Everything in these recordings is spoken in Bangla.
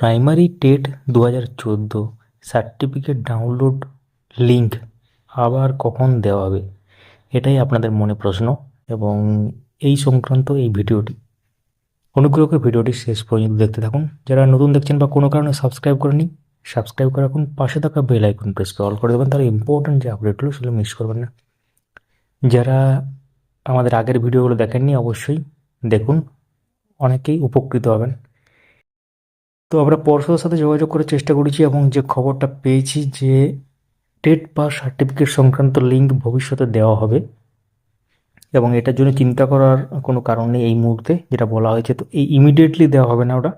প্রাইমারি টেট দু হাজার চোদ্দ সার্টিফিকেট ডাউনলোড লিঙ্ক আবার কখন দেওয়া হবে? এটাই আপনাদের মনে প্রশ্ন এবং এই সংক্রান্ত এই ভিডিওটি। অনুগ্রহ করে ভিডিওটি শেষ পর্যন্ত দেখতে থাকুন। যারা নতুন দেখছেন বা কোনো কারণে সাবস্ক্রাইব করেনি সাবস্ক্রাইব করে রাখুন। পাশে থাকা বেল আইকন প্রেস করে অল করে দেবেন, তাহলে ইম্পর্ট্যান্ট যে আপডেটগুলো সেগুলো মিস করবেন না। যারা আমাদের আগের ভিডিওগুলো দেখেননি, অবশ্যই দেখুন। অনেকেই উপকৃত হবেন। তো আমরা পর্ষদের সাথে যোগাযোগ করার চেষ্টা করেছি এবং যে খবরটা পেয়েছি যে টেট পাস সার্টিফিকেট সংক্রান্ত লিঙ্ক ভবিষ্যতে দেওয়া হবে এবং এটার জন্য চিন্তা করার কোনো কারণ নেই এই মুহূর্তে যেটা বলা হয়েছে। তো এই ইমিডিয়েটলি দেওয়া হবে না ওটা।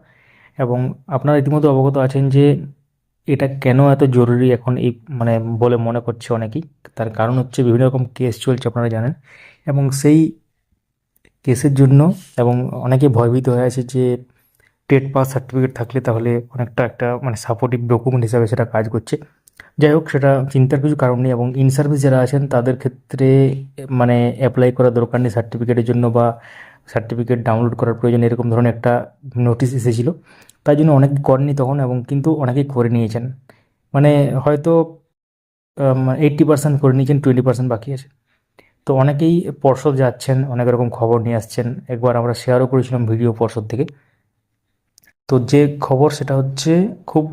এবং আপনারা ইতিমধ্যে অবগত আছেন যে এটা কেন এত জরুরি এখন এই মানে বলে মনে করছে অনেকেই। তার কারণ হচ্ছে বিভিন্ন রকম কেস চলছে আপনারা জানেন। এবং সেই কেসের জন্য এবং অনেকে ভয়ভীত হয়ে আছে যে টেট পাস সার্টিফিকেট থাকলে তাহলে অনেকটা একটা মানে সাপোর্টিভ ডকুমেন্ট হিসাবে সেটা কাজ করছে। যাই হোক, সেটা চিন্তার কিছু কারণ নেই এবং ইন সার্ভিস যারা আছেন, তাদের ক্ষেত্রে মানে অ্যাপ্লাই করার দরকার নেই সার্টিফিকেটের জন্য বা সার্টিফিকেট ডাউনলোড করার প্রয়োজন, এরকম ধরনের একটা নোটিশ এসেছিল। তাই জন্য অনেকে করেনি তখন এবং কিন্তু অনেকেই করে নিয়েছেন। মানে হয়তো এইট্টি পার্সেন্ট করে নিয়েছেন টোয়েন্টি পার্সেন্ট বাকি আছে। তো অনেকেই পর্ষদ যাচ্ছেন, অনেক রকম খবর নিয়ে আসছেন। একবার আমরা শেয়ারও করেছিলাম ভিডিও পর্ষদ থেকে। তো যে খবর সেটা হচ্ছে খুব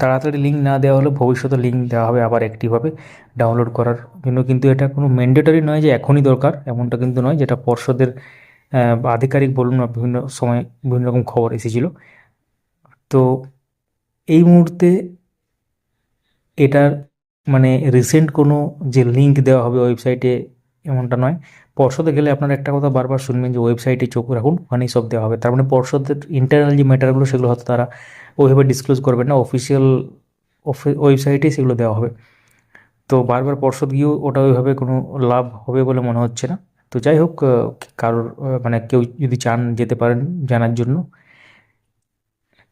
তাড়াতাড়ি লিঙ্ক না দেওয়া হলে ভবিষ্যতে লিঙ্ক দেওয়া হবে আবার অ্যাক্টিভভাবে ডাউনলোড করার জন্য। কিন্তু এটা কোনো ম্যান্ডেটরি নয় যে এখনই দরকার, এমনটা কিন্তু নয়, যেটা পর্ষদের আধিকারিক বলুন না বিভিন্ন সময় বিভিন্ন রকম খবর এসেছিল। তো এই মুহূর্তে এটার মানে রিসেন্ট কোনো যে লিঙ্ক দেওয়া হবে ওয়েবসাইটে এমনটা নয়। পর্ষদে গেলে আপনারা একটা কথা বারবার শুনবেন যে ওয়েবসাইটে চোখ রাখুন, ওখানেই সব দেওয়া হবে। তার মানে পর্ষদের ইন্টারনাল যে ম্যাটারগুলো সেগুলো হয়তো তারা ওইভাবে ডিসক্লোজ করবেন না অফিসিয়াল ওয়েবসাইটেই সেগুলো দেওয়া হবে। তো বারবার পর্ষদ গিয়েও ওটা ওইভাবে কোনো লাভ হবে বলে মনে হচ্ছে না। তো যাই হোক কারোর মানে কেউ যদি চান যেতে পারেন জানার জন্য।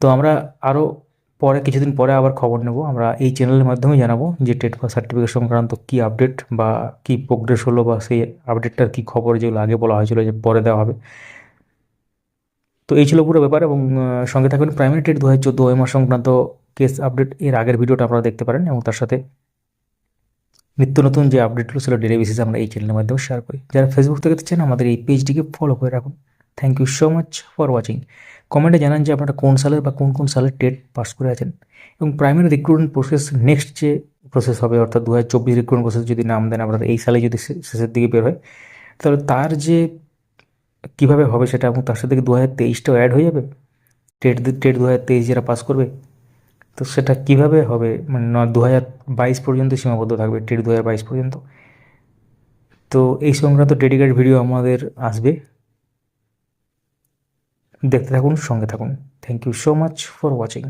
তো আমরা আরও পরে, কিছুদিন পরে আবার খবর নেব। আমরা এই চ্যানেলের মাধ্যমে জানাব যে টেট পাস সার্টিফিকেট সংক্রান্ত কী আপডেট বা কী প্রোগ্রেস হলো বা সেই আপডেটটার কী খবর যেগুলো আগে বলা হয়েছিল যে পরে দেওয়া হবে। তো এই ছিল পুরো ব্যাপার এবং সঙ্গে থাকবেন প্রাইমারি টেট দু হাজার চোদ্দ ওএমআর সংক্রান্ত কেস আপডেট এর আগের ভিডিওটা আপনারা দেখতে পারেন এবং তার সাথে নিত্য নতুন যে আপডেটগুলো সেগুলো ডেলি বেসিসে আমরা এই চ্যানেলের মাধ্যমে শেয়ার করি। যারা ফেসবুক থেকে দেখছেন, আমাদের এই পেজটিকে ফলো করে রাখুন। Thank you so much for watching কমেন্টে জানান যে আপনারা কোন সালের বা কোন কোন সালের টেট পাস করে আছেন। এবং প্রাইমারি রিক্রুটমেন্ট প্রসেস নেক্সট যে প্রসেস হবে, অর্থাৎ দু হাজার চব্বিশ রিক্রুটমেন্ট প্রসেস যদি নাম দেন, আপনারা এই সালে যদি শেষের দিকে বের হয়, তাহলে তার যে কীভাবে হবে সেটা এবং তার সাথে দু হাজার তেইশটাও অ্যাড হয়ে যাবে? টেট টেট দু হাজার তেইশ যারা পাস করবে, তো সেটা কীভাবে হবে? মানে ন দু হাজার বাইশ পর্যন্ত সীমাবদ্ধ থাকবে টেট দু হাজার বাইশ পর্যন্ত। তো এই সংক্রান্ত ডেডিকেটেড ভিডিও আমাদের আসবে। দেখতে থাকুন সঙ্গে থাকুন। Thank you so much for watching